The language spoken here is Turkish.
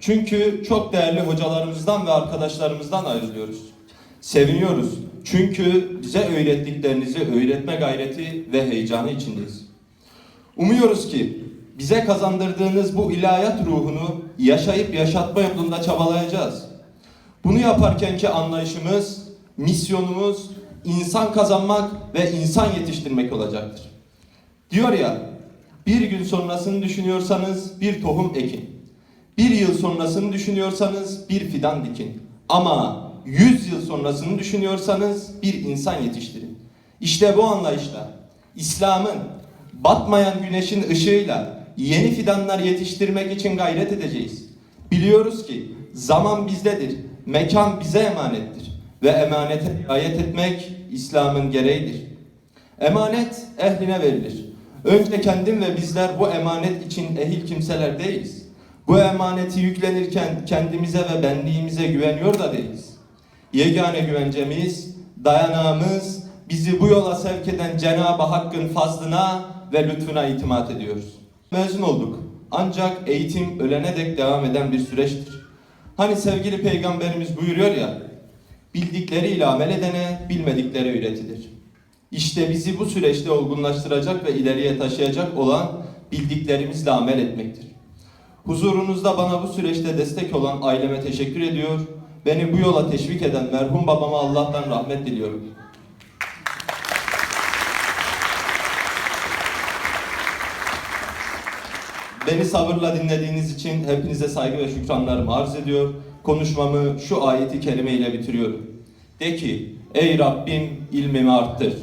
Çünkü çok değerli hocalarımızdan ve arkadaşlarımızdan ayrılıyoruz. Seviniyoruz. Çünkü bize öğrettiklerinizi öğretme gayreti ve heyecanı içindeyiz. Umuyoruz ki bize kazandırdığınız bu ilahiyat ruhunu yaşayıp yaşatma yolunda çabalayacağız. Bunu yaparkenki anlayışımız, misyonumuz insan kazanmak ve insan yetiştirmek olacaktır. Diyor ya, bir gün sonrasını düşünüyorsanız bir tohum ekin. Bir yıl sonrasını düşünüyorsanız bir fidan dikin. Ama yüz yıl sonrasını düşünüyorsanız bir insan yetiştirin. İşte bu anlayışla İslam'ın batmayan güneşin ışığıyla yeni fidanlar yetiştirmek için gayret edeceğiz. Biliyoruz ki zaman bizdedir, mekan bize emanettir ve emanete riayet etmek İslam'ın gereğidir. Emanet ehline verilir. Önce kendim ve bizler bu emanet için ehil kimseler değiliz. Bu emaneti yüklenirken kendimize ve benliğimize güveniyor da değiliz. Yegane güvencemiz, dayanağımız, bizi bu yola sevk eden Cenab-ı Hakk'ın fazlına ve lütfuna itimat ediyoruz. Mezun olduk. Ancak eğitim ölene dek devam eden bir süreçtir. Hani sevgili peygamberimiz buyuruyor ya, bildikleriyle amel edene bilmedikleri öğretilir. İşte bizi bu süreçte olgunlaştıracak ve ileriye taşıyacak olan bildiklerimizle amel etmektir. Huzurunuzda bana bu süreçte destek olan aileme teşekkür ediyor. Beni bu yola teşvik eden merhum babama Allah'tan rahmet diliyorum. Beni sabırla dinlediğiniz için hepinize saygı ve şükranlarımı arz ediyor. Konuşmamı şu ayeti kerime ile bitiriyorum. De ki, ey Rabbim ilmimi arttır.